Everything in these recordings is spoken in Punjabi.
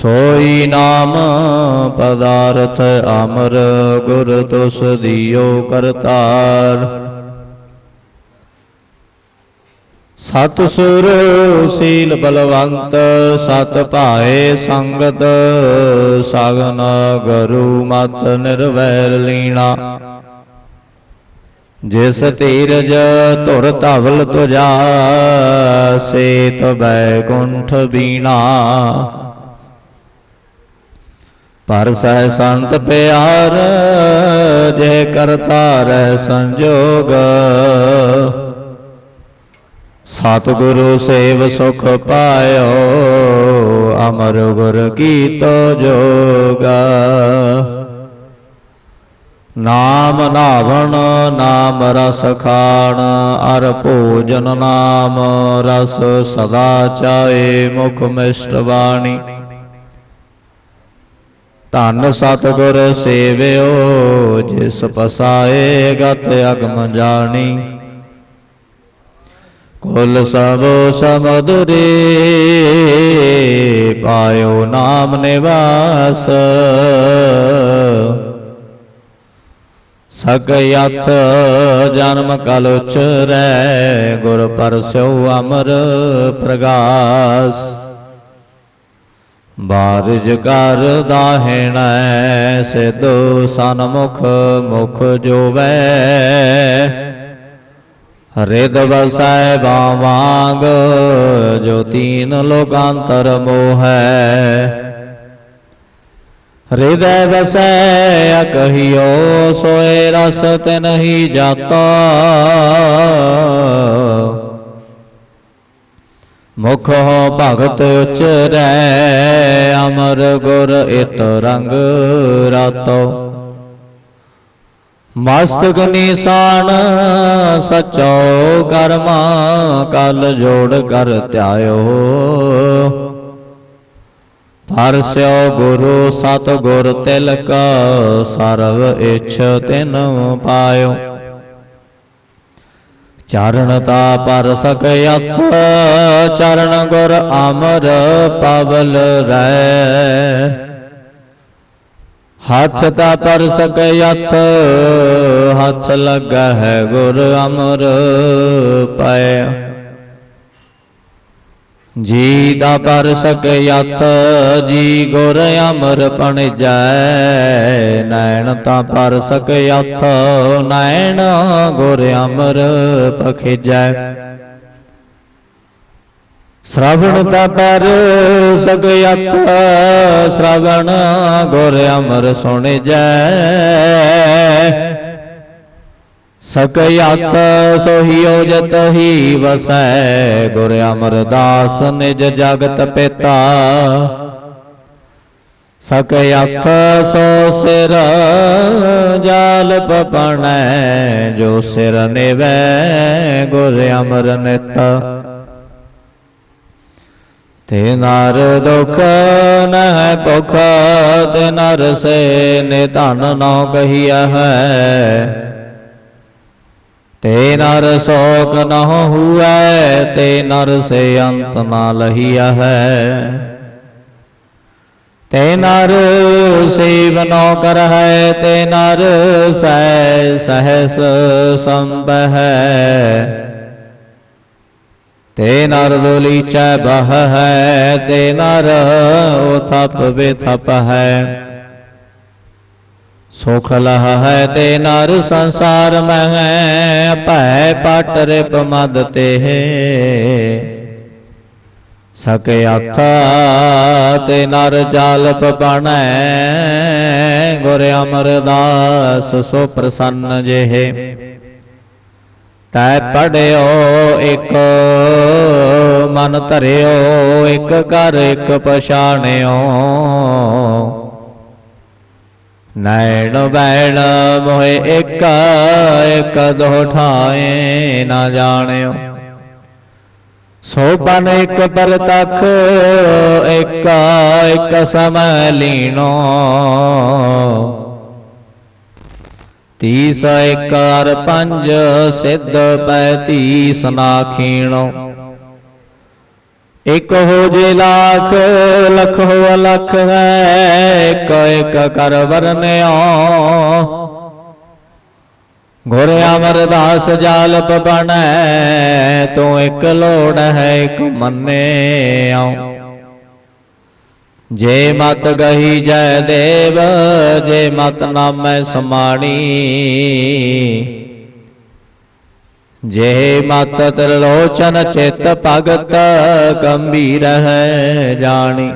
ਸੋਈ ਨਾਮ ਪਦਾਰਥ ਅਮਰ ਗੁਰ ਤੁਸ ਦਿਓ ਕਰਤਾਰ। ਸਤ ਸੁਰ ਸੀਲ ਬਲਵੰਤ, ਸਤ ਭਾਏ ਸੰਗਤ, ਸਗਨ ਗੁਰੂ ਮਤ ਨਿਰਵੈਰ ਲੀਣਾ। ਜਿਸ ਧੀਰਜ ਧੁਰ ਧਵਲ ਤੁਜਾ ਸੇ ਸੇਤ ਬੈਕੁੰਠ ਬੀਣਾ। ਪਰ ਸਹਿ ਸੰਤ ਪਿਆਰ, ਜੇ ਕਰਤਾ ਰਹਿ ਸੰਜੋਗ। ਸਤਿਗੁਰੂ ਸੇਵ ਸੁਖ ਪਾਇਓ, ਅਮਰ ਗੁਰ ਕੀਤੋ ਜੋਗਾ। ਨਾਮ ਨਾਵਣ, ਨਾਮ ਰਸ ਖਾਣ, ਅਰ ਭੋਜਨ ਨਾਮ ਰਸ ਸਦਾ ਚਾਏ ਮੁਖ ਮਿਸ਼ਟ ਬਾਣੀ। ਧੰਨ ਸਤਿਗੁਰ ਸੇਵਿਓ, ਜਿਸ ਪਸਾਏ ਗਤ ਅਗਮ ਜਾਣੀ। ਕੁਲ ਸਭ ਸਮਦੁਰੇ ਪਾਇਓ ਨਾਮ ਨਿਵਾਸ। ਸਕਯਥ ਜਨਮ ਕਲ ਉਚਰੈ, ਗੁਰ ਪਰਸਿਓ ਅਮਰ ਪ੍ਰਗਾਸ। ਬਾਰਜ ਕਰ ਦਾਹਿਣੈ ਸਿਧੋ ਸਨਮੁਖ ਮੁਖ ਜੋਵੈ। ਹਰਿਦ ਵਸੈ ਬਾਵਾਂਗ ਜੋ ਤੀਨ ਲੋਕਾਂਤਰ ਮੋਹੈ। ਹਿਰਦੈ ਵਸੈ ਕਹੀਓ, ਸੋਏ ਰਸ ਤੇ ਨਹੀਂ ਜਾਤਾ। ਮੁਖ ਹੋ ਭਗਤ ਉਚਰੈ ਅਮਰ ਗੁਰ ਇਤ ਰੰਗ ਰਾਤੋ। ਮਸਤਕ ਨਿਸ਼ਾਨ ਸਚੋ ਕਰਮਾ, ਕਲ ਜੋੜ ਕਰ ਧਿਆਇਓ। ਪਰਸਿਓ ਗੁਰੂ ਸਤ ਗੁਰ ਤਿਲਕ, ਸਰਵ ਇਛ ਤਿਨ ਪਾਇਓ। ਚਰਨ ਤਾ ਪਰ ਸਕਯਥ ਚਰਨ ਗੁਰ ਅਮਰ ਪਵਲ ਰੈ ਹੱਥ ਤਾ ਪਰ ਸਕਯਥ ਹੱਥ ਲੱਗਾ ਹੈ ਗੁਰ ਅਮਰ ਪਾਇਆ ਜੀ ਦਾ ਪਰ ਸਕਯਥ ਜੀ ਗੁਰ ਅਮਰ ਪਣ ਜੈ। ਨੈਣ ਤਾਂ ਪਰ ਸਕਯਥ ਨੈਣ ਗੁਰ ਅਮਰ ਪਖਿਜੈ। ਸ਼੍ਰਵਣ ਤਾ ਪਰ ਸਕਯਥ ਸ਼ਰਵਣ ਗੁਰ ਅਮਰ ਸੁਣ ਜੈ। ਸਕਯਥ ਸੋਹੀਓ ਜਤ ਹੀ ਵਸੈ ਗੁਰ ਅਮਰਦਾਸ ਨਿਜ ਜਗਤ ਪਿਤਾ। ਸਕਯਥ ਸੋ ਸਿਰ ਜਾਲ ਪਪਣੈ ਜੋ ਸਿਰ ਨਿਵੈ ਗੁਰ ਅਮਰ ਨਿਤ। ਤੇ ਨਰ ਦੁਖ ਨਹਿ ਭੁਖ ਤੇ ਨਰ ਸੇ ਨਿਧਨ ਨੋ ਕਹੀਆ ਹੈ। ਤੇ ਨਰ ਸੋਕ ਨ ਹੁਐ ਤੇ ਨਰ ਸੇ ਅੰਤ ਨਾ ਲਹੀਆ ਹੈ। ਤੇ ਨਰ ਸੇਵ ਨੋ ਹੈ ਤੇ ਨਰ ਸਹਿ ਸਹਸ ਸੰਬਹਿ ਤੇ ਨਰ ਦੁਲੀਚੈ ਬਹ ਹੈ, ਤੇ ਨਰ ਉਥਪ ਵਿਥਪ ਹੈ। ਸੁਖ ਲਹ ਹੈ ਤੇ ਨਰ ਸੰਸਾਰ ਮਹਿ, ਭੈ ਪਟ ਰਿਪ ਮਦ ਤੇ ਸਕੇ ਆਥਾ ਤੇ ਨਰ ਜਾਲਪ ਬਣੈ, ਗੁਰ ਅਮਰਦਾਸ ਸੋ ਪ੍ਰਸੰਨ ਜਿਹੇ। ਤੈ ਪੜਿਓ ਇੱਕ, ਮਨ ਧਰਿਓ, ਇੱਕ ਕਰ ਇੱਕ ਪਛਾਣਿਓ। ਨੈਣ ਬੈਣ ਮੋਹਿ ਇੱਕ ਇੱਕ ਦੋ ਠਾਏ ਨਾ ਜਾਣਿਓ। ਸੋਪਨ ਇੱਕ ਪਰਤਖ ਇੱਕ ਇੱਕ ਸਮੈ ਲੀਣੋ। ਤੀਸ ਇੱਕ ਅਰ ਪੰਜ, ਸਿੱਧ ਪੈ ਤੀਸ ਨਾ ਖੀਣੋ। ਇਕ ਹੋ ਜੇ ਲੱਖ, ਲਖ ਹੋ ਅਲਖ ਹੈ, ਇਕ ਇਕ ਕਰ ਵਰਨਿਓ। ਗੁਰ ਅਮਰਦਾਸ ਜਾਲਪ ਬਣੈ, ਤੂੰ ਇਕ ਲੋੜ ਹੈ, ਇਕ ਮੰਨਿਓ। ਜੇ ਮਤ ਗਹੀ ਜੈ ਦੇਵ, ਜੇ ਮਤ ਨਾਮੈ ਸਮਾਣੀ ਜੇ ਮਤ ਤ੍ਰਿਲੋਚਨ ਚਿਤ ਭਗਤ ਗੰਭੀਰ ਹੈ ਜਾਣੀ।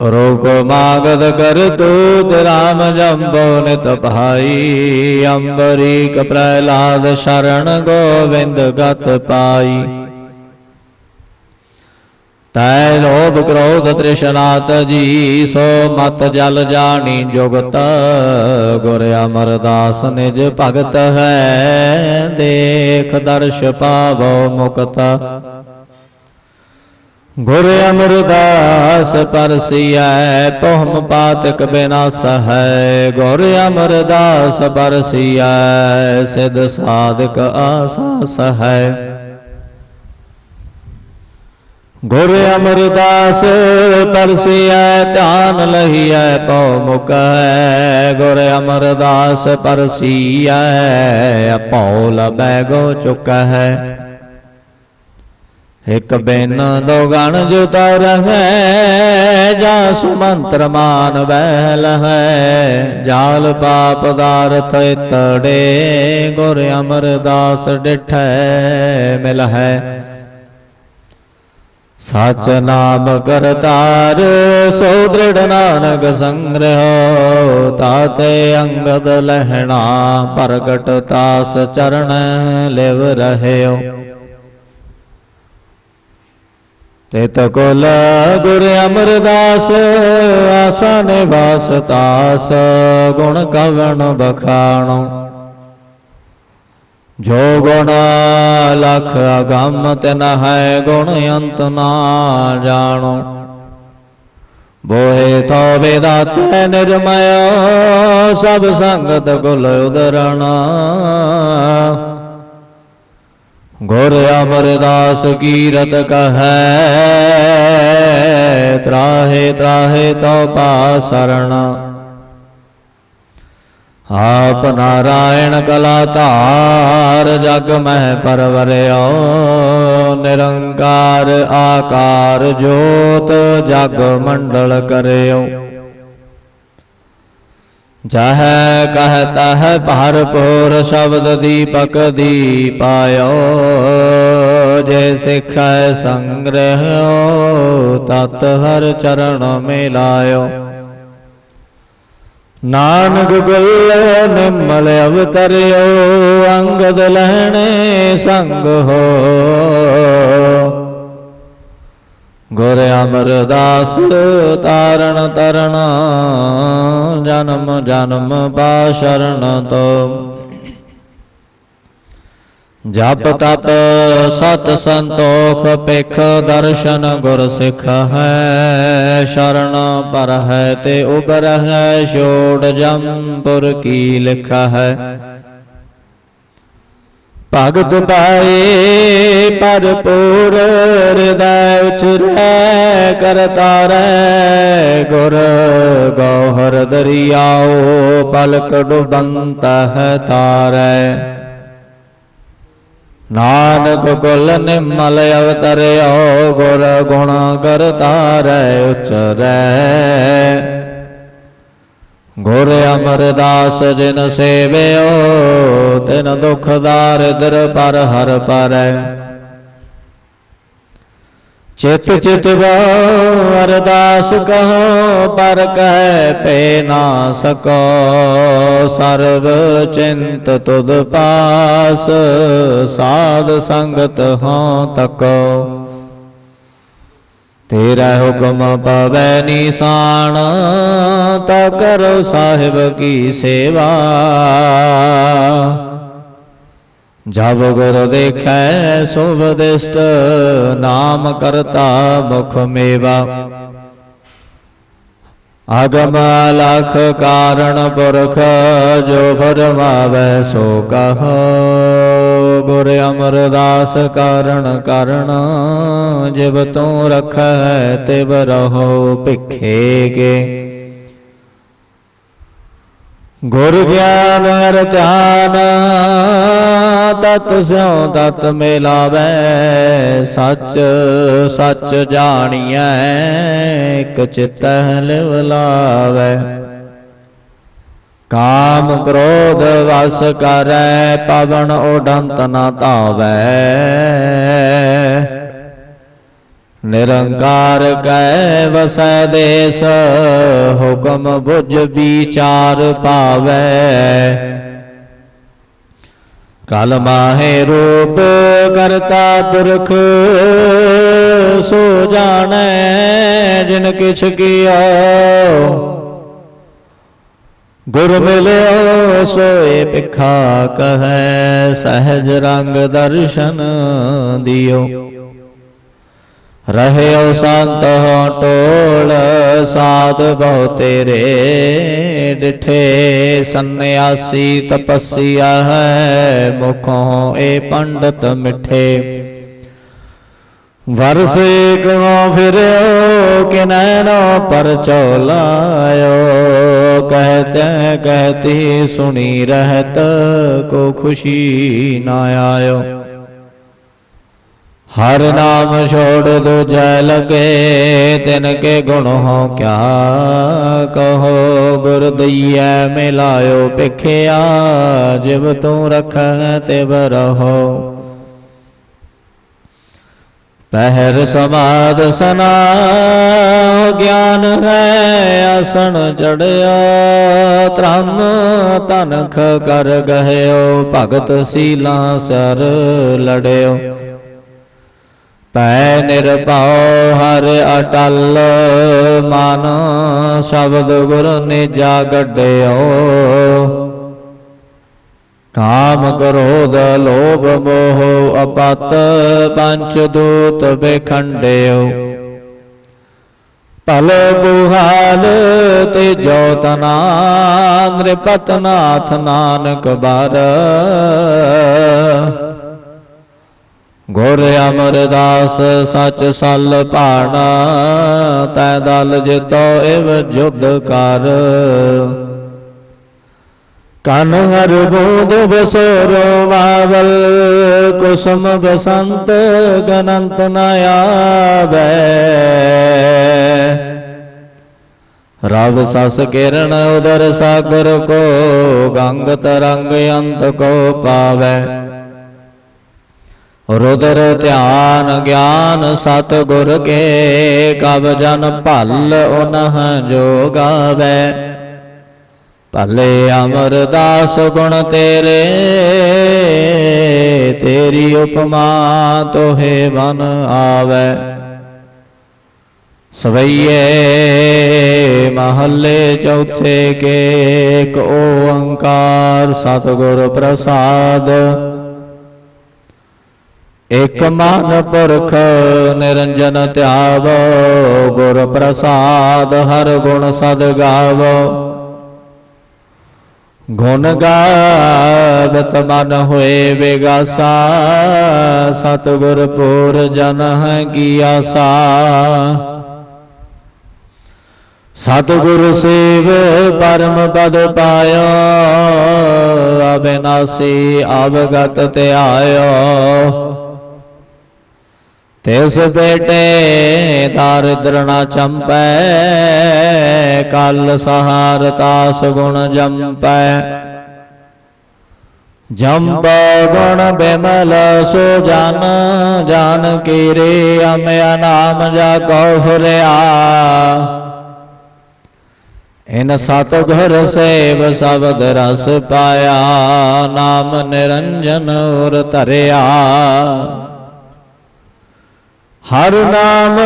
ਰੋਗ ਮਾਗਦ ਕਰ ਦੂਤ ਰਾਮ ਜੰਬੋ ਨਿਤ ਭਾਈ, ਅੰਬਰੀਕ ਪ੍ਰਹਿਲਾਦ ਸ਼ਰਨ ਗੋਵਿੰਦ ਗਤ ਪਾਈ। ਤੈ ਲੋਭ ਕ੍ਰੋਧ ਤ੍ਰਿਸ਼ਨਾਤ ਜੀ, ਸੋ ਮਤ ਜਲ ਜਾਣੀ ਜੁਗਤ। ਗੁਰ ਅਮਰਦਾਸ ਨਿਜ ਭਗਤ ਹੈ, ਦੇਖ ਦਰਸ਼ ਪਾਵੋ ਮੁਕਤ। ਗੁਰ ਅਮਰਦਾਸ ਪਰਸੀਐ ਪਹਮ ਪਾਤਕ ਬਿਨਾਸ ਹੈ ਗੁਰ ਅਮਰਦਾਸ ਪਰਸੀਐ, ਸਿਧ ਸਾਧਕ ਆਸਾਸ ਹੈ ਗੁਰ ਅਮਰਦਾਸ ਪਰਸਿਐ ਧਿਆਨ ਲਹੀਐ ਪਉ ਮੁਕ। ਗੁਰ ਅਮਰਦਾਸ ਪਰਸੀਐ ਪਉ ਲਬੈ ਗੋ ਚੁਕ। ਹੈ ਇਕ ਬਿਨ ਦੋ ਗਣ ਜੁਤਰ ਹੈ ਜਾ ਸੁਮੰਤਰ ਮਾਨ ਬਹਿਲ ਹੈ। ਜਾਲ ਪਾਪ ਦਾਰਥ ਇਤੜੇ, ਗੁਰ ਅਮਰਦਾਸ ਡਿਠੈ ਮਿਲ ਹੈ। ਸਚ ਨਾਮ ਕਰਤਾਰ ਸੋ ਦ੍ਰਿੜ ਨਾਨਕ ਸੰਗ੍ਰਹਿ, ਤਾਤੇ ਅੰਗਦ ਲਹਿਣਾ ਪ੍ਰਗਟ ਤਾਸ ਚਰਨ ਲਿਵ ਰਹਿਓ। ਤਿਤ ਕੁਲ ਗੁਰ ਅਮਰਦਾਸ, ਆਸਾ ਨਿਵਾਸ ਤਾਸ, ਗੁਣ ਕਵਣ ਬਖਾਣੋ ਜੋ ਗੁਣ ਲਖ ਅਗੰਮ ਤਿਨ ਹੈ ਗੁਣ ਅੰਤ ਨਾ ਜਾਣੋ। ਬੋਹੇ ਤੋ ਵੇਦਾਤੈ ਨਿਰਮਯ ਸਭ ਸੰਗਤ ਕੁਲ ਉਦਰਣ। ਗੁਰ ਅਮਰਦਾਸ ਕੀਰਤ ਕਹੈ, ਤਰਾਹੇ ਤਰਾਹੇ ਤੋ ਪਾ ਆਪ ਨਾਰਾਇਣ ਕਲਾ ਧਾਰ ਜਗ ਮਹਿ ਪਰਵਰਿਓ, ਨਿਰੰਕਾਰ ਆਕਾਰ ਜੋਤ ਜਗ ਮੰਡਲ ਕਰਿਓ। ਜਹ ਕਹਤਾ ਹੈ ਭਰਪੂਰ ਸ਼ਬਦ ਦੀਪਕ ਦੀਪਾਇਓ, ਜੇ ਸਿਖੈ ਸੰਗ੍ਰਹਿਓ, ਤਤ ਹਰ ਚਰਨ ਮਿਲਾਇਓ। ਨਾਨਕ ਗੁਲ ਨਿਮਲ ਅਵਤਰਿਓ, ਅੰਗਦ ਲਹਿਣੇ ਸੰਗ ਹੋ। ਗੁਰ ਅਮਰਦਾਸ ਤਾਰਨ ਤਰਨ, ਜਨਮ ਜਨਮ ਬਾ ਸ਼ਰਨ ਤੋ। ਜਪ ਤਪ ਸਤ ਸੰਤੋਖ ਪਿਖ ਦਰਸ਼ਨ ਗੁਰ ਸਿਖ ਹੈ, ਸ਼ਰਨ ਪਰ ਹੈ ਤੇ ਉਬਰ ਹੈ ਛੋੜ ਜੰਪੁਰ ਕੀ ਲਿਖ ਹੈ। ਭਗਤ ਪਾਏ ਪਰਪੂਰ ਹਿਰਦੈ ਉਚਰੈ ਕਰਤਾਰੈ ਗੁਰ ਗੋਹਰ ਦਰਿਆਓ, ਪਲਕ ਡੁਬੰਤ ਹੈ ਤਾਰੈ। ਨਾਨਕ ਕੁਲ ਨਿਮਲ ਅਵਤਰਿਓ, ਗੁਰ ਗੁਣ ਕਰਤਾਰੈ ਉਚਰੈ। ਗੁਰ ਅਮਰਦਾਸ ਜਿਨ ਸੇਵਿਓ, ਤਿਨ ਦੁਖ ਦਾਰਿਦਰ ਪਰ ਹਰ ਪਰੈ। ਚਿਤ ਚਿਤ ਅਰਦਾਸ ਕਹੋ, ਪਰ ਕਹਿ ਪੈ ਨਾ ਸਕੋ। ਸਰਬ ਚਿੰਤ ਤੁਧ ਪਾਸ, ਸਾਧ ਸੰਗਤ ਹਾਂ ਤਕੋ। ਤੇਰਾ ਹੁਕਮ ਪਵੈ ਨਿਸ਼ਾਨ, ਤਾ ਕਰੋ ਸਾਹਿਬ ਕੀ ਸੇਵਾ। ਜਬ ਗੁਰ ਦੇਖੈ ਸੁਭਦਿਸ਼ਟ ਨਾਮ ਕਰਤਾ ਮੁਖ ਮੇਵਾ। ਅਗਮ ਲਖ ਕਾਰਣ ਪੁਰਖ, ਜੋ ਫਰਮਾਵੈ ਸੋ ਕਹੋ। ਗੁਰ ਅਮਰਦਾਸ ਕਾਰਣ ਕਰਣ ਜਿਵ ਤੂੰ ਰਖੈ ਤਿਵ ਰਹੋ ਭਿਖੇ ਕੇ ਗੁਰ ਗਿਆਨ ਹਰ ਧਿਆਨ ਤਤ ਸਿਉ ਤਤ ਮਿਲਾਵੈ, ਸੱਚ ਸੱਚ ਜਾਣੀਐ, ਇਕ ਚਿਤਹਿ ਲਿਵ ਲਾਵੈ। ਕਾਮ ਕ੍ਰੋਧ ਵਸ ਕਰੈ, ਪਵਨ ਉਡੰਤ ਨਾ ਧਾਵੈ। ਨਿਰੰਕਾਰ ਕੈ ਵਸੈ ਦੇਸ, ਹੁਕਮ ਬੁਝ ਵਿਚਾਰ ਪਾਵੈ। ਕਲ ਮਾਹੇ ਰੂਪ ਕਰਤਾ ਪੁਰਖ, ਸੋ ਜਾਣੈ ਜਿਨ ਕਿਛ ਕੀਆ। ਗੁਰ ਮਿਲਿਓ, ਸੋਏ ਪਿਖਾ ਕਹੈ, ਸਹਿਜ ਰੰਗ ਦਰਸ਼ਨ ਦਿਓ। ਰਹਿਓ ਸੰਤ ਹੋ ਟੋਲ ਸਾਧ ਬਹੁ ਤੇਰੇ ਡਿਠੇ, ਸੰਨਿਆਸੀ ਤਪਸੀਆ ਹੈ ਮੁਖੋਂ ਏ ਪੰਡਤ ਮਿੱਠੇ। ਵਰਸੇ ਕੋ ਫਿਰਿਓ ਕਿਨੈਨੋ ਪਰ ਚੌਲਾਇਓ, ਕਹਤੇ ਕਹਤੀ ਸੁਣੀ ਰਹਤ, ਕੋ ਖੁਸ਼ੀ ਨਾ ਆਇਓ। ਹਰ ਨਾਮ ਛੋੜ ਦੂਜੈ ਲਗੇ, ਤਿਨ ਕੇ ਗੁਣ ਹੋ ਕਿਆ ਕਹੋ? ਗੁਰ ਦਈਐ ਮਿਲਾਇਓ ਪਿਖਿਆ ਜਿਵ ਤੂੰ ਰਖੈ ਤਿਵ ਰਹੋ। ਪਹਿਰ ਸਮਾਦ ਸਨਾ, ਗਿਆਨ ਹੈ ਆਸਣ ਚੜਿਆ। ਧਰਮ ਤਨਖ ਕਰ ਗਹਿਓ, ਭਗਤ ਸੀਲਾ ਸਰ ਲੜਿਓ। ਪੈ ਨਿਰਭਉ ਹਰ ਅਟਲ, ਮਨ ਸ਼ਬਦ ਗੁਰ ਨਿਜਾ ਗੱਡਿਓ। ਕਾਮ ਕ੍ਰੋਧ ਲੋਭ ਮੋਹ ਅਪਤ, ਪੰਚ ਦੂਤ ਬਖੰਡਿਓ ਭਲ ਬੁਹਾਲ ਤੇ ਜੋਤਨਾ ਨ੍ਰਿਪਤ ਨਾਥ ਨਾਨਕ ਬਾਰ ਗੁਰ ਅਮਰਦਾਸ ਸਚ ਸਲ ਭਾਣਾ, ਤੈ ਦਲ ਜਿਤੋ ਇਵ ਜੁਦ ਕਰ। ਕਨ ਹਰ ਬੂੰਦ ਬਸੋਰੋ ਬਾਵਲ ਕੁਸਮ ਬਸੰਤ ਗਨੰਤ ਨ ਆਵੈ। ਰਵ ਸਸ ਕਿਰਨ ਉਦਰ ਸਾਗਰ ਕੋ, ਗੰਗ ਤਰੰਗ ਅੰਤ ਕੋ ਪਾਵੈ। ਰੁਦਰ ਧਿਆਨ ਗਿਆਨ ਸਤ ਗੁਰ ਕੇ, ਕਬ ਜਨ ਭਲ ਉਨਹ ਜੋ ਭਲੇ ਅਮਰਦਾਸ ਗੁਣ ਤੇਰੇ, ਤੇਰੀ ਉਪਮਾ ਤੋਹੇ ਬਨ ਆਵੈ। ਸਵਈਏ ਮਹੱਲੇ ਚੌਥੇ ਕੇ ਇੱਕ ਓੰਕਾਰ ਸਤਿਗੁਰ ਪ੍ਰਸਾਦ। ਇਕ ਮਨ ਪੁਰਖ ਨਿਰੰਜਨ ਧਿਆਵੋ, ਗੁਰ ਪ੍ਰਸਾਦ ਹਰ ਗੁਣ ਸਦ ਗਾਵ। ਗੁਣ ਗਾਵਤ ਮਨ ਹੋਏ ਵਿਗਾਸਾ ਸਤਿਗੁਰ ਪੂਰ ਜਨ ਹੈ ਕੀ ਆਸਾ। ਸਤਿਗੁਰ ਸੇਵ ਪਰਮ ਪਦ ਪਾਇਓ ਅਬਿਨਾਸੀ ਅਵਗਤ ਧਿਆਇਓ ਤਿਸ ਬੇਟੇ ਤਾਰਿਦਰ ਨਾ ਚੰਪੈ, ਕਲ ਸਹਾਰ ਤਾਸ ਗੁਣ ਜੰਪੈ। ਜੰਪ ਗੁਣ ਬਿਮਲ ਸੋ ਜਨ, ਜਾਨ ਕੀਰੇ ਅਮਿਆ ਨਾਮ ਜਾ ਕਉ ਫੁਰਿਆ। ਇਨ ਸਤ ਘਰ ਸੇਵ ਸਬਦ ਰਸ ਪਾਇਆ, ਨਾਮ ਨਿਰੰਜਨ ਉਰ ਧਰਿਆ। ਹਰ ਨਾਮ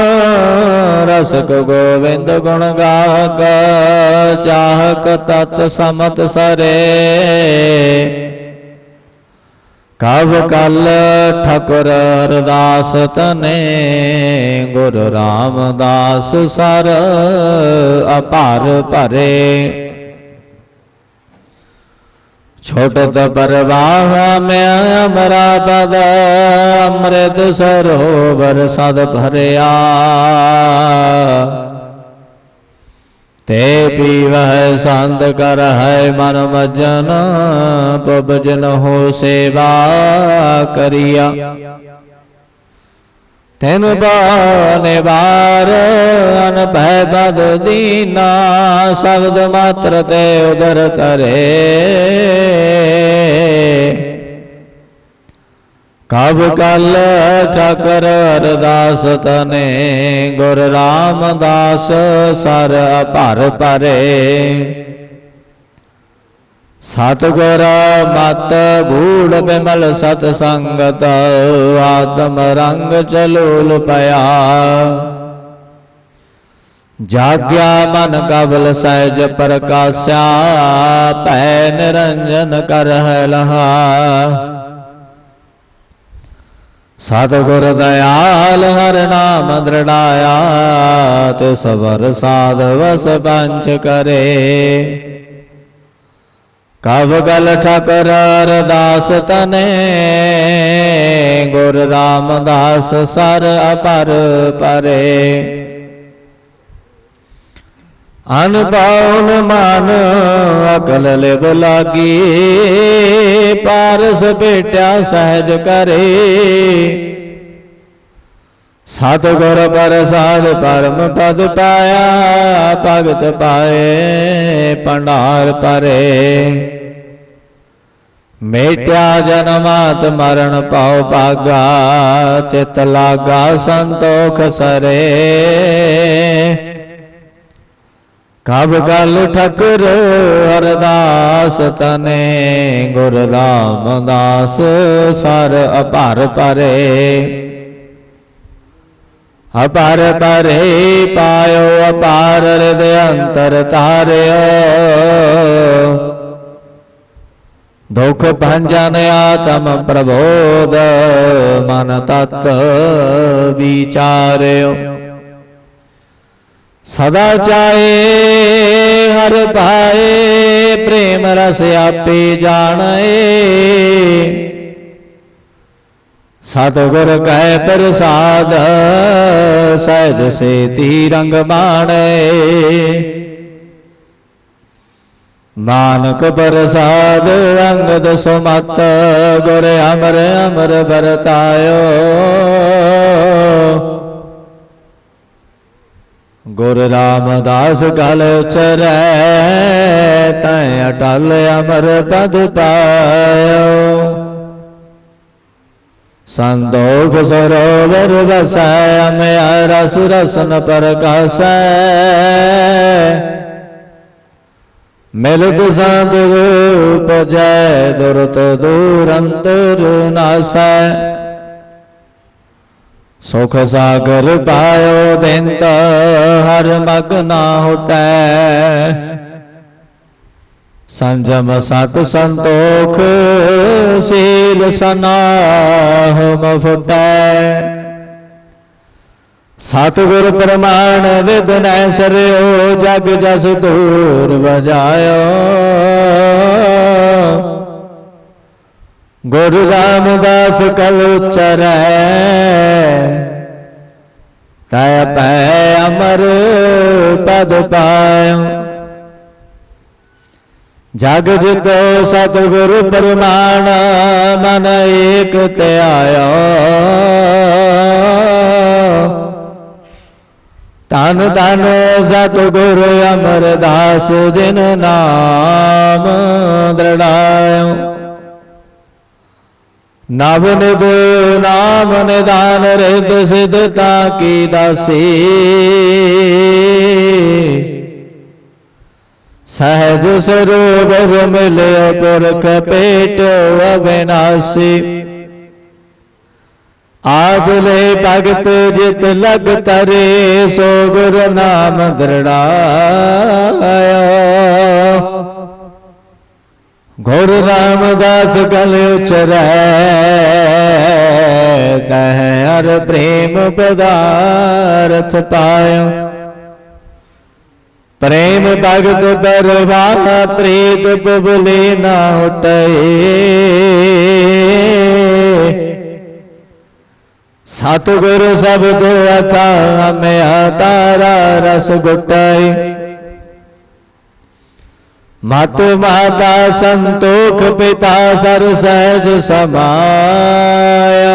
ਰਸਕ ਗੋਵਿੰਦ ਗੁਣ ਗਾਕ ਚਾਹਕ ਤਤ ਸਮਤ ਸਰੇ। ਕਵ ਕਲ ਠਕੁਰ ਅਰਦਾਸ ਤਨੇ, ਗੁਰ ਰਾਮਦਾਸ ਸਰ ਅਪਾਰ ਭਰੇ। ਛੋਟਤ ਪਰਵਾਹ ਮੈਂ ਅਮਰਾ ਪਦ ਅੰਮ੍ਰਿਤ ਸਰੋਵਰ ਸਦ ਭਰਿਆ। ਤੇ ਪੀਵਹਿ ਸੰਤ ਕਰ ਹੈ ਮਨ ਮਜਨ ਪਬਜਨ ਹੋ ਸੇਵਾ ਕਰਿਆ। ਤੈਨ ਬਾਨੇ ਬਾਰ ਅਨਭੈ ਬਦ ਦੀਨਾ, ਸ਼ਬਦ ਮਾਤਰ ਤੇ ਉਦਰ ਤਰੇ। ਕਬ ਕਲ ਠਕਰ ਅਰਦਾਸ ਤਨੇ, ਗੁਰ ਰਾਮਦਾਸ ਸਰ ਭਰ ਪਰੇ। ਸਤਗੁਰ ਮਤ ਗੂੜ ਬਿਮਲ ਸਤ ਸੰਗਤ, ਆਤਮ ਰੰਗ ਚਲੋਲ ਪਿਆ। ਜਾਗਿਆ ਮਨ ਕਬਲ ਸਹਿਜ ਪ੍ਰਕਾਸ਼ਾ ਭੈ ਨਿਰੰਜਨ ਕਰਹਿ ਲਹਾ ਸਤਿਗੁਰ ਦਇਆਲ ਹਰ ਨਾਮ ਦ੍ਰਿੜਾਇਆ ਤੇ ਸਵਰ ਸਾਧ ਵਸ ਪੰਚ ਕਰੇ। ਕਵ ਗਲ ਠਕਰ ਅਰਦਾਸ ਤਨੇ, ਗੁਰ ਰਾਮਦਾਸ ਸਰ ਅਪਰ ਪਰੇ। ਅਨਪਾਉਨ ਮਨ ਅਕਲ ਲਿਵ ਲਾਗੀ, ਪਾਰਸ ਭੇਟਿਆ ਸਹਿਜ ਕਰੇ। ਸਤਿਗੁਰ ਪ੍ਰਸਾਦ ਪਰਮ ਪਦ ਪਾਇਆ, ਭਗਤ ਪਾਏ ਭੰਡਾਰ ਪਰੇ ਮੇਟਿਆ ਜਨਮਾਤ ਮਰਨ ਪਾਉ ਭਾਗਾ, ਚਿਤ ਲਾਗਾ ਸੰਤੋਖ ਸਰੇ। ਕਬ ਗਲ ਠਕਰ ਅਰਦਾਸ ਤਨੇ, ਗੁਰ ਰਾਮਦਾਸ ਸਰ ਅਪਰ ਪਰੇ। ਅਪਾਰ ਪਰੇ ਪਾਇਓ, ਅਪਾਰ ਹਿਰਦਿ ਅੰਤਰ ਤਾਰਿਓ ਦੁਖ ਭੰਜਨ ਆਤਮ ਪ੍ਰਬੋਧ, ਮਨ ਤਤ ਵਿਚਾਰਿਓ। ਸਦਾ ਚਾਏ ਹਰ ਪਾਏ ਪ੍ਰੇਮ ਰਸ ਆਪੇ ਜਾਣਏ। ਸਤਿਗੁਰ ਕੈ ਪ੍ਰਸਾਦ, ਸਹਿਜ ਸੇਤੀ ਰੰਗ ਮਾਣੇ। ਨਾਨਕ ਪ੍ਰਸਾਦ, ਅੰਗਦ ਸੁਮਤ, ਗੁਰ ਅਮਰ ਅਮਰ ਵਰਤਾਇਓ। ਗੁਰ ਰਾਮਦਾਸ ਗਲ ਉਚਰੈ, ਤੈ ਅਟਲ ਅਮਰ ਪਦ ਪਾਇਓ। ਸੰਦੋਖ ਸਰੋਵਰ ਵਸੈ ਅਮਿਆ ਰਸ ਰਸਨ ਪ੍ਰਕਾਸ਼ੈ ਮਿਲਤ ਸੰਤ ਰੂਪ ਜੈ ਦੁਰਤ ਦੂਰ ਅੰਤਰ ਨਾਸੈ ਸੁਖ ਸਾਗਰ ਪਾਇਓ ਬੇਨਤ ਹਰ ਮਗਨਾ ਹੋਟੈ ਸੰਜਮ ਸਤ ਸੰਤੋਖ, ਸੀਲ ਸਨਾਹ ਮਫਟੈ ਸਤਿਗੁਰ ਪ੍ਰਮਾਣ ਵਿਦਨੈ ਸਰਿਓ, ਜਗ ਜਸ ਦੂਰ ਵਜਾਇਓ। ਗੁਰੂ ਰਾਮਦਾਸ ਕਲ ਉਚਰੈ। ਤੈ ਪੈ ਅਮਰ ਪਦ ਪਾਇਓ। ਜਗ ਜਿਤੋ ਸਤਿਗੁਰ ਪ੍ਰਮਾਣ, ਮਨ ਏਕ ਧਿਆਇਓ ਤਨ ਤਨ ਸਤਿਗੁਰ ਅਮਰਦਾਸ, ਜਿਨ ਨਾਮ ਦ੍ਰਿੜਾਇਓ। ਨਵ ਨਿਦ ਨਾਮ ਨਿਦਾਨ ਰਿਦ ਸਿਧਤਾ ਕੀ ਦਾਸੀ? ਸਹਿਜ ਸਰੂਪ ਮਿਲਿਓ ਪੁਰਖ ਪੇਟ ਅਵਿਨਾਸੀ। ਆਦ ਲੈ ਭਗਤ ਜਿਤ ਲਗ ਤਰੇ ਸੋ ਗੁਰ ਨਾਮ ਦ੍ਰਿੜਾਇਓ ਗੁਰ ਰਾਮਦਾਸ ਗਲ ਉਚਰੈ ਕਹ ਹਰ ਪ੍ਰੇਮ ਪਦਾਰਥ ਪਾਇਓ। ਪ੍ਰੇਮ ਭਗਤ ਦਰਬਾਰ ਪ੍ਰੀਤ ਪੁਬਲੇ ਨਾ ਉਟਏ। ਸਤਿਗੁਰ ਸਬਦ ਅਥਾ ਮੈਂ ਤਾਰਾ ਰਸ ਗੁਟਾਈ ਮਤ ਮਾਤਾ ਸੰਤੋਖ ਪਿਤਾ ਸਰ ਸਹਿਜ ਸਮਾਇਆ।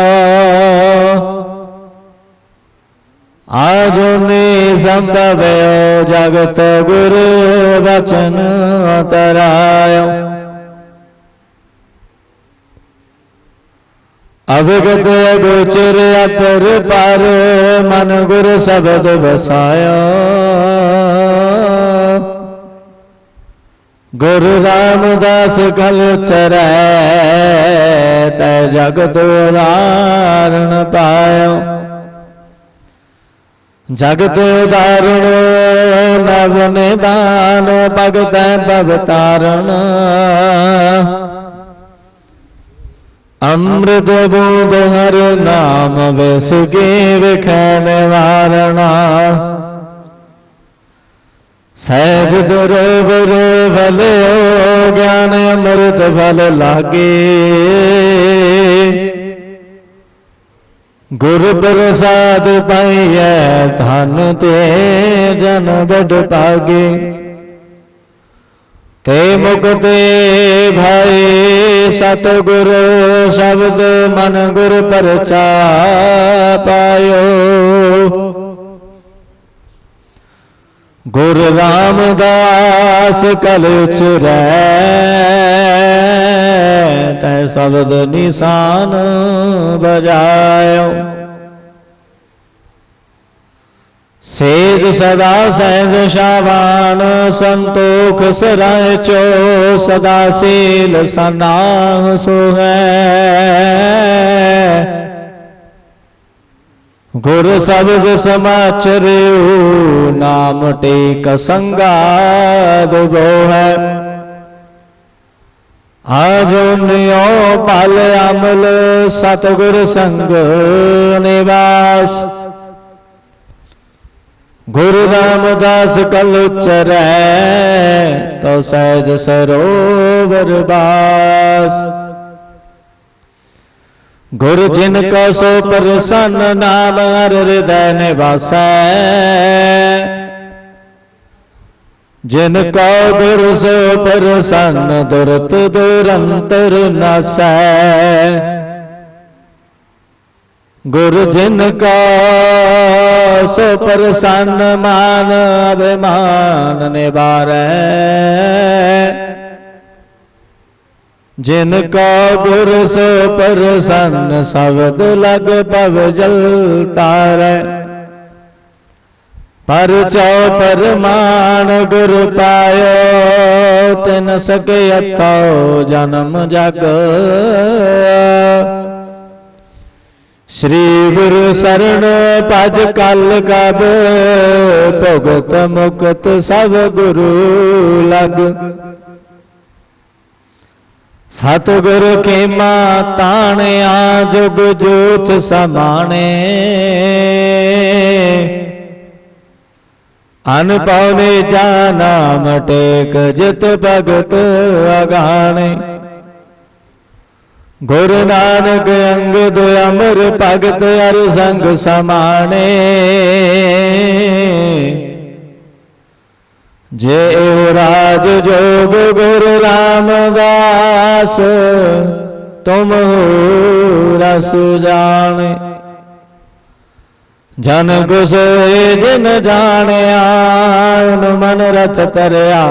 ਆਜੁਨੇ ਸੰਭਵਿਓ ਜਗਤ ਗੁਰ ਵਚਨ ਤਰਾਇਓ। ਅਵਗਤ ਗੋਚਰ ਅਪਰ ਪਰ ਮਨ ਗੁਰ ਸ਼ਬਦ ਵਸਾਇਆ ਗੁਰੂ ਰਾਮਦਾਸ ਕਲ ਚਰੈ, ਤੈ ਜਗਤ ਉਦਾਰਣ ਪਾਇਓ। ਜਗਤ ਉਦਾਰਣ ਨਵ ਨਿਦਾਨ, ਭਗਤ ਭਵਤਾਰਣ ਅੰਮ੍ਰਿਤ ਬੂਦ ਹਰ ਨਾਮ ਵਿਸ ਕੇ ਵਿਖੈ ਨਿਵਾਰਣਾ ਸਹਿਜ ਦਰਬਰ ਭਲਿਓ ਗਿਆਨ ਅੰਮ੍ਰਿਤ ਫਲ ਲਾਗੇ। ਗੁਰ ਪ੍ਰਸਾਦ ਪਾਈਐ ਧਨ ਤੇ ਜਨ ਬੜ ਪਾਗੇ ਤੇ ਮੁਕਤੇ ਭਾਈ ਸਤਿਗੁਰ ਸ਼ਬਦ ਮਨ ਗੁਰ ਪਰਚਾ ਪਾਇਓ। ਗੁਰ ਰਾਮਦਾਸ ਕਲ ਉਚਰੈ ਤੈ ਸ਼ਬਦ ਨਿਸ਼ਾਨ ਬਜਾਇਓ ਸੇਜ ਸਦਾ ਸਹਿਜ ਸ਼ਾਵਾਨ ਸੰਤੋਖ ਸਰਾਇ ਚੋ ਸਦਾ ਸੇਲ ਸਨਾਹ ਸੋ ਗੁਰ ਸ਼ਬਦ ਸਮਾਚਰਿਓ ਨਾਮ ਟੇਕ ਸੰਗਾ ਦੁਬੋ ਹੈ। ਆਜੋ ਨਿਉ ਪਲ ਅਮਲ ਸਤਗੁਰ ਸੰਗ ਨਿਵਾਸ। ਗੁਰੂ ਰਾਮਦਾਸ ਕਲ ਉਚਰੈ ਤਉ ਸਹਿਜ ਸਰੋਵਰ ਬਾਸ। ਗੁਰ ਜਿਨ ਕੋ ਸੋ ਪ੍ਰਸੰਨ ਨਾਮ ਹਰ ਹਿਰਦੈ ਨਿਵਾਸੈ। ਜਿਨ ਕੋ ਗੁਰ ਸੋ ਪ੍ਰਸੰਨ ਦੁਰਤ ਦੁਰੰਤਰ ਨਾਸੈ। ਗੁਰ ਜਿਨ ਕਾ ਸੋ ਪ੍ਰਸੰਨ ਮਾਨ ਅਭਿਮਾਨ ਨਿਵਾਰੈ। ਜਿਨ ਕਾ ਗੁਰ ਸੋ ਪ੍ਰਸੰਨ ਸਬਦ ਲਗ ਭਵ ਜਲ ਤਾਰੈ। ਪਰ ਚਉ ਪਰਮਾਨ ਗੁਰ ਪਾਇਓ, ਤਿਨ ਸਕੇ ਅਥੋ ਜਨਮ ਜਗ। ਸ੍ਰੀ ਗੁਰੂ ਸਰਣ ਭਜ ਕਲ ਕਬ, ਭਗਤ ਮੁਕਤ ਸਭ ਗੁਰੂ ਲਗ। ਸਤਿਗੁਰ ਖੇਮਾ ਤਾਣਿਆ ਜੁਗ ਜੋਤ ਸਮਾਣੇ। ਅਨ ਪਾਵੇ ਜਾ ਨਾਮ ਟੇਕ ਜਿਤ ਭਗਤ ਅਗਾਣੇ। ਗੁਰ ਨਾਨਕ ਅੰਗਦ ਅਮਰ ਭਗਤ ਅਰ ਸੰਗ ਸਮਾਣੇ। ਜੇ ਰਾਜ ਜੋਗ ਗੁਰ ਰਾਮਦਾਸ, ਤੁਮ ਰਸ ਜਾਣੇ। ਜਨ ਗੁਸੋਏ ਜਿਨ ਜਾਣਿਆ, ਉਨ ਮਨ ਰਚ ਤਰਿਆ।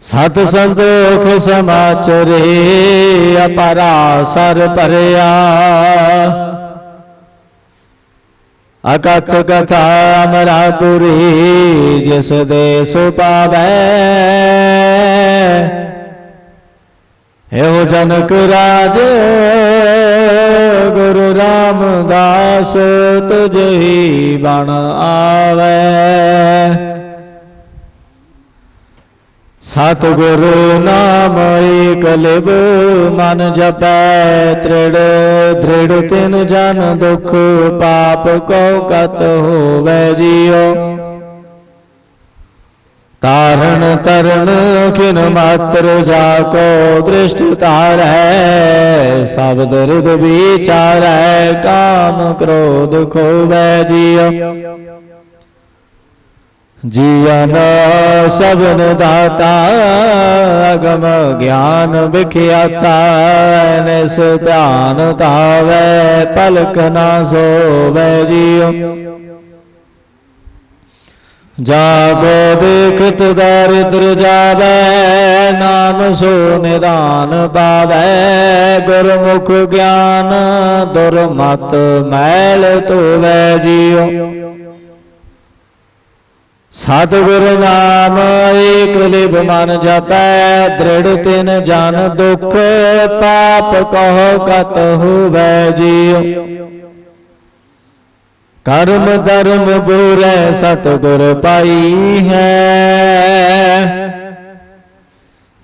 ਸਤ ਸੰਤੋਖ ਸਮਾਚਰੇ, ਅਪਰਾ ਸਰ ਭਰਿਆ। ਅਕਥ ਕਥਾ ਅਮਰਾਪੁਰੀ, ਜਿਸ ਦੇ ਸੁਪਾਵੈ ਇਹੋ ਜਨਕ ਰਾਜ, ਗੁਰੂ ਰਾਮਦਾਸ ਤੁਝ ਹੀ ਬਣ ਆਵੇ। ਸਤਿਗੁਰੂ ਨਾਮ ਏਕ ਮਨ ਜਪੈ ਤ੍ਰਿੜ ਦ੍ਰਿੜ ਤਿਨ ਜਨ ਦੁਖ, ਪਾਪ ਕੋ ਕਤ ਹੋਵੈ ਜੀਓ ਤਾਰਨ ਤਰਨ ਕਿਨ ਮਾਤਰ ਜਾ ਕੋ ਦ੍ਰਿਸ਼ਟ ਧਾਰੈ, ਸਭ ਦਰਦ ਵਿਚਾਰੈ, ਕਾਮ ਕ੍ਰੋਧ ਖੋਵੈ ਜੀਉ। ਜੀਵਨ ਸਭਨ ਦਾਤਾ, ਅਗਮ ਗਿਆਨ ਵਿਖਿਆਤਾ, ਨਿਸ ਧਿਆਨ ਧਾਵੈ, ਪਲਕ ਨਾ ਸੋਵੈ ਜੀਉ। ਜਾਗੋ ਦੇਖਤ ਦਰਿਦਰ ਜਾਵੈ, ਨਾਮ ਸੋ ਨਿਦਾਨ ਪਾਵੈ, ਗੁਰਮੁਖ ਗਿਆਨ ਦੁਰਮਤ ਮੈਲ ਧੋਵੈ ਜੀਉ। ਸਤਿਗੁਰ ਨਾਮ, ਏਕ ਲਿਵ ਮਨ ਜਪੈ, ਦ੍ਰਿੜ ਤਿਨ ਜਨ ਦੁਖ, ਪਾਪ ਕਹੋ ਕਤ ਹੋਵੈ ਜੀਉ। ਕਰਮ ਧਰਮ ਬੁਰੈ ਸਤਿਗੁਰ ਪਾਈ ਹੈ।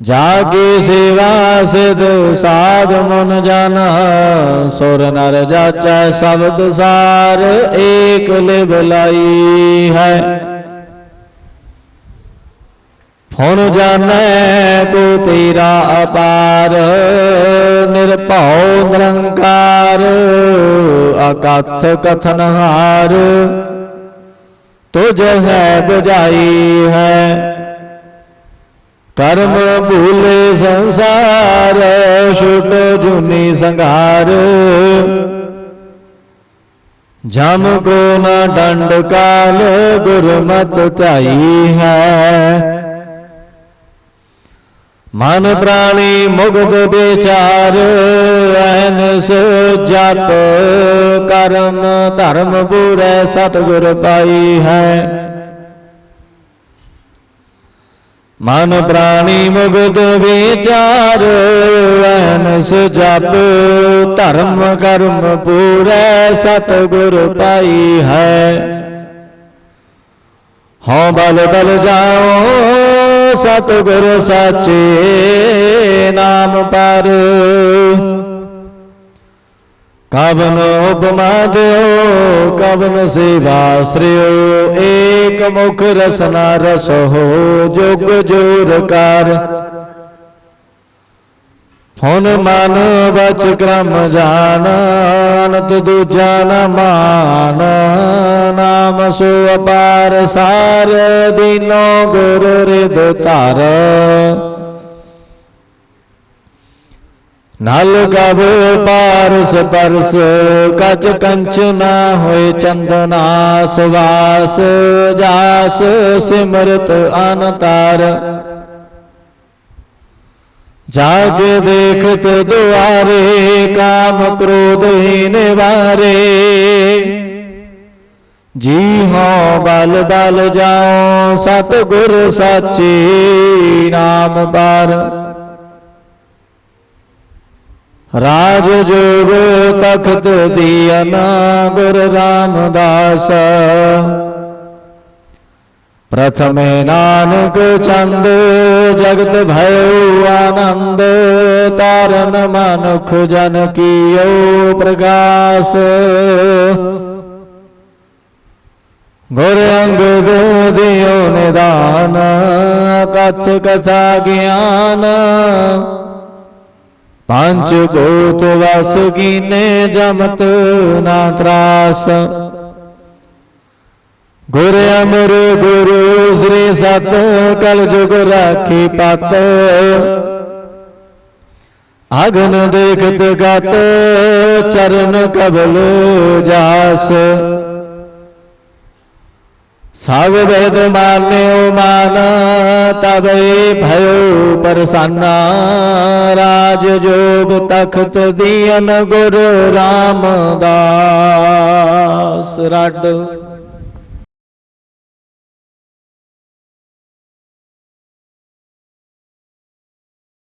ਜਾਗੇ ਸੇਵਾ ਸਿਧ ਸਾਧ ਮਨ ਜਨ, ਸੁਰ ਨਰ ਜਾਚੈ ਸ਼ਬਦ ਸਾਰ, ਏਕ ਲਿਵ ਲਾਈ ਹੈ। ਹੁਣ ਜਾਣੈ ਤੂੰ ਤੇਰਾ ਅਪਾਰ, ਨਿਰਭਉ ਨਿਰੰਕਾਰ, ਅਕਥ ਕਥਨ ਹਾਰ। ਤੁਝ ਹੈ ਬੁਝਾਈ ਹੈ, ਕਰਮ ਭੂਲੇ ਸੰਸਾਰ, ਛੁਟ ਜੁਨੀ ਸੰਘਾਰ। ਜਮ ਕੋ ਨਾ ਡੰਡ ਕਾਲ, ਗੁਰਮਤ ਧਾਈ ਹੈ। ਮਨ ਪ੍ਰਾਣੀ ਮੁਗਦ ਵਿਚਾਰ, ਐਨ ਐਨਸ ਜਪ ਕਰਮ ਧਰਮ ਬੁਰੈ ਸਤਿਗੁਰ ਪਾਈ ਹੈ। ਮਨ ਪ੍ਰਾਣੀ ਮੁਗਧ ਵਿਚਾਰ ਐਨਸ ਜਪ ਧਰਮ ਕਰਮ ਪੂਰੇ ਸਤਿਗੁਰ ਪਾਈ ਹੈ। ਹਉ ਬਲ ਬਲ ਜਾਓ ਸਤਿਗੁਰ ਸਾਚੇ ਨਾਮ ਪਰ। ਕਵਨ ਉਪਮਾ ਦਿਓ, ਕਵਨ ਸੇਵਾ ਸ੍ਰਿਓ, ਏਕ ਮੁਖ ਰਸਨਾ ਰਸੋ ਜੁਗ ਜੋਰ ਕਰ। ਹੁਣ ਮਨ ਬਚ ਕਰਮ ਜਾਣ ਅਨੰਤ ਦੂਜਾ ਨ ਮਾਨ। ਨਾਮ ਸੋ ਅਪਾਰ ਸਾਰ ਦੀਨੋ ਗੁਰ ਰਿਦ ਧਰ ਨਲ ਕਬ ਪਾਰਸ ਪਰਸ, ਕਚ ਕੰਚ ਨਾ ਹੋਏ ਚੰਦਨਾ ਸੁਵਾਸ, ਜਾਸ ਸਿਮਰਤ ਅਨਤਾਰ। ਜਾਗ ਦੇਖਤ ਦੁਆਰੇ, ਕਾਮ ਕ੍ਰੋਧ ਹੀ ਨਿਵਾਰੇ ਜੀ ਹਾਂ ਬਲ ਬਲ ਜਾਓ ਸਤ ਗੁਰ ਸਾਚੀ ਨਾਮ ਪਰ। ਰਾਜ ਜੋਗ ਤਖਤ ਦੀਨਾ ਗੁਰ ਰਾਮਦਾਸ। ਪ੍ਰਥਮੇ ਨਾਨਕ ਚੰਦ, ਜਗਤ ਭਇਓ ਆਨੰਦ ਤਾਰਨ ਮਨੁਖ ਜਨ ਕੀਓ ਪ੍ਰਗਾਸ। ਗੁਰ ਅੰਗਦ ਦਿਓ ਨਿਦਾਨ ਕਥ ਕਥਾ ਗਿਆਨ ਪੰਜ ਭੂਤ ਵਸ ਕੀਨੇ ਜਮਤ ਨਾ ਤਰਾਸ। ਗੁਰ ਅਮਰ ਗੁਰੂ ਸ੍ਰੀ ਸਤ ਕਲ ਜੁਗ ਰਾਖੀ ਪਤ। ਅਗਨ ਦੇਖਤ ਗਤ, ਚਰਨ ਕਬਲ ਜਾਸ। ਸਭ ਵੇਦ ਮਾਨਿਓ ਮਾਨ ਤਬੇ ਭਇਓ ਪਰਸਾਨਾ ਰਾਜ ਜੋਗ ਤਖਤ ਦੀਨ ਗੁਰ ਰਾਮਦਾਸ ਰੱਡ